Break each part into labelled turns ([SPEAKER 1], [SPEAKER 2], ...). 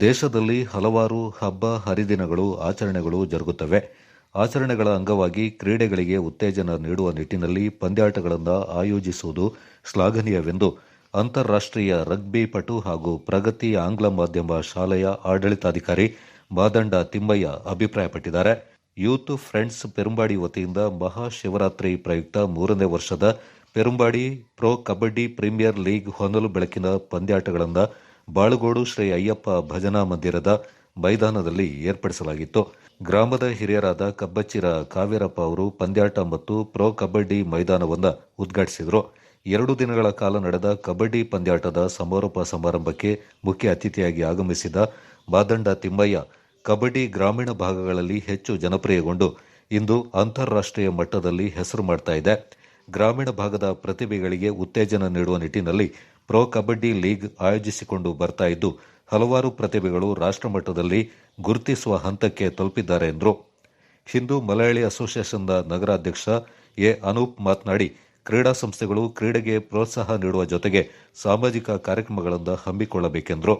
[SPEAKER 1] ದೇಶದಲ್ಲಿ ಹಲವಾರು ಹಬ್ಬ, ಹರಿದಿನಗಳು, ಆಚರಣೆಗಳು ಜರುಗುತ್ತವೆ. ಆಚರಣೆಗಳ ಅಂಗವಾಗಿ ಕ್ರೀಡೆಗಳಿಗೆ ಉತ್ತೇಜನ ನೀಡುವ ನಿಟ್ಟಿನಲ್ಲಿ ಪಂದ್ಯಾಟಗಳನ್ನು ಆಯೋಜಿಸುವುದು ಶ್ಲಾಘನೀಯವೆಂದು ಅಂತಾರಾಷ್ಟ್ರೀಯ ರಗ್ಬಿ ಪಟು ಹಾಗೂ ಪ್ರಗತಿ ಆಂಗ್ಲ ಮಾಧ್ಯಮ ಶಾಲೆಯ ಆಡಳಿತಾಧಿಕಾರಿ ಮಾದಂಡ ತಿಮ್ಮಯ್ಯ ಅಭಿಪ್ರಾಯಪಟ್ಟಿದ್ದಾರೆ. ಯೂತ್ ಫ್ರೆಂಡ್ಸ್ ಪೆರುಂಬಾಡಿ ವತಿಯಿಂದ ಮಹಾಶಿವರಾತ್ರಿ ಪ್ರಯುಕ್ತ ಮೂರನೇ ವರ್ಷದ Perumbadi pro kabaddi premier league ಹೊನಲು ಬೆಳಕಿನ ಪಂದ್ಯಾಟಗಳನ್ನು ಬಾಳುಗೋಡು ಶ್ರೀ ಅಯ್ಯಪ್ಪ ಭಜನಾ ಮಂದಿರದ ಮೈದಾನದಲ್ಲಿ ಏರ್ಪಡಿಸಲಾಗಿತ್ತು. ಗ್ರಾಮದ ಹಿರಿಯರಾದ ಕಬ್ಬಚ್ಚಿರ ಕಾವೇರಪ್ಪ ಅವರು ಪಂದ್ಯಾಟ ಮತ್ತು ಪ್ರೊ ಕಬಡ್ಡಿ ಮೈದಾನವನ್ನು ಉದ್ಘಾಟಿಸಿದರು. ಎರಡು ದಿನಗಳ ಕಾಲ ನಡೆದ ಕಬಡ್ಡಿ ಪಂದ್ಯಾಟದ ಸಮಾರೋಪ ಸಮಾರಂಭಕ್ಕೆ ಮುಖ್ಯ ಅತಿಥಿಯಾಗಿ ಆಗಮಿಸಿದ ಮಾದಂಡ ತಿಮ್ಮಯ್ಯ, ಕಬಡ್ಡಿ ಗ್ರಾಮೀಣ ಭಾಗಗಳಲ್ಲಿ ಹೆಚ್ಚು ಜನಪ್ರಿಯಗೊಂಡು ಇಂದು ಅಂತಾರಾಷ್ಟ್ರೀಯ ಮಟ್ಟದಲ್ಲಿ ಹೆಸರು ಮಾಡ್ತಾ ಇದೆ. ಗ್ರಾಮೀಣ ಭಾಗದ ಪ್ರತಿಭೆಗಳಿಗೆ ಉತ್ತೇಜನ ನೀಡುವ ನಿಟ್ಟಿನಲ್ಲಿ ಪ್ರೊ ಕಬಡ್ಡಿ ಲೀಗ್ ಆಯೋಜಿಸಿಕೊಂಡು ಬರ್ತಾ ಇದ್ದು, ಹಲವಾರು ಪ್ರತಿಭೆಗಳು ರಾಷ್ಟ್ರಮಟ್ಟದಲ್ಲಿ ಗುರುತಿಸುವ ಹಂತಕ್ಕೆ ತಲುಪಿದ್ದಾರೆ ಎಂದರು. ಹಿಂದೂ ಮಲಯಾಳಿ ಅಸೋಸಿಯೇಷನ್ನ ನಗರಾಧ್ಯಕ್ಷ ಎ. ಅನೂಪ್ ಮಾತನಾಡಿ, ಕ್ರೀಡಾ ಸಂಸ್ಥೆಗಳು ಕ್ರೀಡೆಗೆ ಪ್ರೋತ್ಸಾಹ ನೀಡುವ ಜೊತೆಗೆ ಸಾಮಾಜಿಕ ಕಾರ್ಯಕ್ರಮಗಳನ್ನು ಹಮ್ಮಿಕೊಳ್ಳಬೇಕೆಂದರು.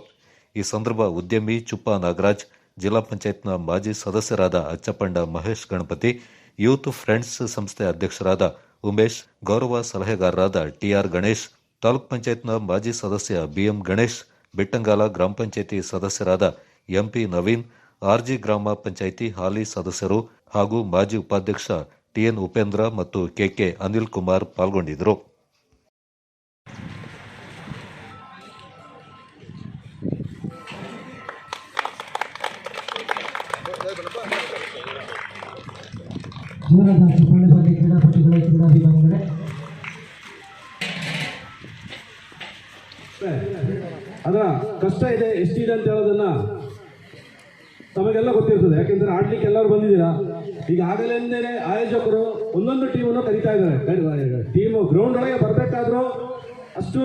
[SPEAKER 1] ಈ ಸಂದರ್ಭ ಉದ್ಯಮಿ ಚುಪ್ಪ ನಾಗರಾಜ್, ಜಿಲ್ಲಾ ಪಂಚಾಯತ್ನ ಮಾಜಿ ಸದಸ್ಯರಾದ ಅಚ್ಚಪಂಡ ಮಹೇಶ್ ಗಣಪತಿ, ಯೂತ್ ಫ್ರೆಂಡ್ಸ್ ಸಂಸ್ಥೆ ಅಧ್ಯಕ್ಷರಾದ ಉಮೇಶ್, ಗೌರವ ಸಲಹೆಗಾರರಾದ ಟಿಆರ್ ಗಣೇಶ್ ತಾಲೂಕ್ ಪಂಚಾಯತ್ನ ಮಾಜಿ ಸದಸ್ಯ ಬಿಎಂ ಗಣೇಶ್, ಬೆಟ್ಟಂಗಾಲ ಗ್ರಾಮ ಪಂಚಾಯಿತಿ ಸದಸ್ಯರಾದ ಎಂಪಿ ನವೀನ್, ಆರ್ಜಿ ಗ್ರಾಮ ಪಂಚಾಯಿತಿ ಹಾಲಿ ಸದಸ್ಯರು ಹಾಗೂ ಮಾಜಿ ಉಪಾಧ್ಯಕ್ಷ ಟಿಎನ್ ಉಪೇಂದ್ರ ಮತ್ತು ಕೆಕೆ ಅನಿಲ್ ಕುಮಾರ್ ಪಾಲ್ಗೊಂಡಿದ್ದರು.
[SPEAKER 2] ಕ್ರೀಡಾಪಟುಗಳೇ ಕ್ರೀಡಾಭಿಮಾನಿಗಳೇ
[SPEAKER 3] ಅದರ ಕಷ್ಟ ಇದೆ ಎಷ್ಟಿದೆ ಅಂತ ಹೇಳೋದನ್ನ ತಮಗೆಲ್ಲ ಗೊತ್ತಿರ್ತದೆ. ಯಾಕೆಂದ್ರೆ ಆಡ್ಲಿಕ್ಕೆ ಎಲ್ಲರೂ ಬಂದಿದ್ದೀರಾ? ಈಗ ಆಗಲಿಂದಲೇ ಆಯೋಜಕರು ಒಂದೊಂದು ಟೀಮನ್ನು ಕರಿತಾ ಇದ್ದಾರೆ. ಟೀಮ್ ಗ್ರೌಂಡ್ ಒಳಗೆ ಬರಬೇಕಾದ್ರೂ ಅಷ್ಟು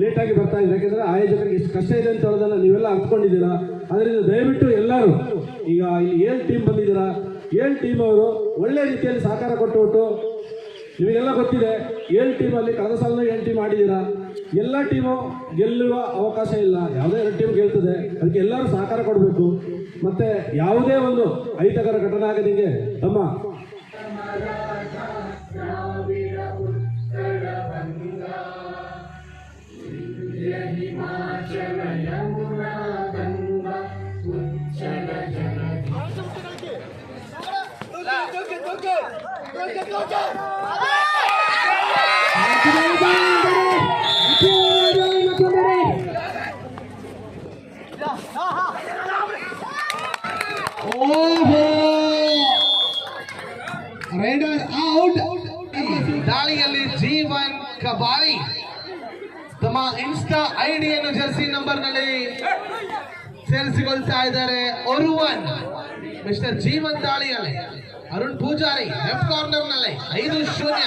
[SPEAKER 3] ಲೇಟಾಗಿ ಬರ್ತಾ ಇದ್ದಾರೆ ಯಾಕೆಂದ್ರೆ ಆಯೋಜಕರಿಗೆ ಎಷ್ಟು ಕಷ್ಟ ಇದೆ ಅಂತ ಹೇಳೋದನ್ನ ನೀವೆಲ್ಲ ಅರ್ಥಕೊಂಡಿದ್ದೀರಾ? ಅದರಿಂದ ದಯವಿಟ್ಟು ಎಲ್ಲರೂ, ಈಗ ಇಲ್ಲಿ ಏಳು ಟೀಮ್ ಬಂದಿದ್ದೀರಾ? ಏಳು ಟೀಮ್ ಅವರು ಒಳ್ಳೆ ರೀತಿಯಲ್ಲಿ ಸಹಕಾರ ಕೊಟ್ಟು ನಿಮಗೆಲ್ಲ ಗೊತ್ತಿದೆ, ಏಳು ಟೀಮಲ್ಲಿ ಕಳೆದ ಸಾಲ ಏಳು ಟೀಮ್ ಆಡಿದ್ದೀರಾ? ಎಲ್ಲ ಟೀಮು ಗೆಲ್ಲುವ ಅವಕಾಶ ಇಲ್ಲ. ಯಾವುದೇ ಎರಡು ಟೀಮ್ ಗೆಲ್ತದೆ, ಅದಕ್ಕೆ ಎಲ್ಲರೂ ಸಹಕಾರ ಕೊಡಬೇಕು. ಮತ್ತೆ ಯಾವುದೇ ಒಂದು ಅಹಿತಕರ ಘಟನೆ ಆಗದಂಗೆ ತಮ್ಮ
[SPEAKER 4] ರೈಡರ್ ಔಟ್ ದಾಳಿಯಲ್ಲಿ ಜೀವನ್ ಕಬಾರಿ ತಮ್ಮ ಇನ್ಸ್ಟಾ ಐಡಿಯನ್ನು ಜರ್ಸಿ ನಂಬರ್ನಲ್ಲಿ ಸೇರಿಸಿಕೊಳ್ತಾ ಇದ್ದಾರೆ ಒರುವನ್ ಮಿಸ್ಟರ್ ಜೀವನ್ ದಾಳಿಯಲ್ಲಿ. ಅರುಣ್ ಪೂಜಾರಿ ಲೆಫ್ಟ್ ಕಾರ್ನರ್ನಲ್ಲಿ, ಐದು ಶೂನ್ಯ.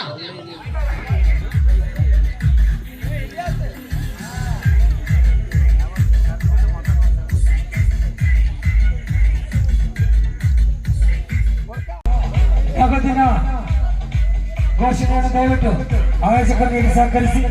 [SPEAKER 2] ಜಗತ್ತಿನ ಘೋಷಣೆಯನ್ನು ದಯವಿಟ್ಟು ಆಯೋಜಕರಿಗೆ ಸಹಕರಿಸಿ.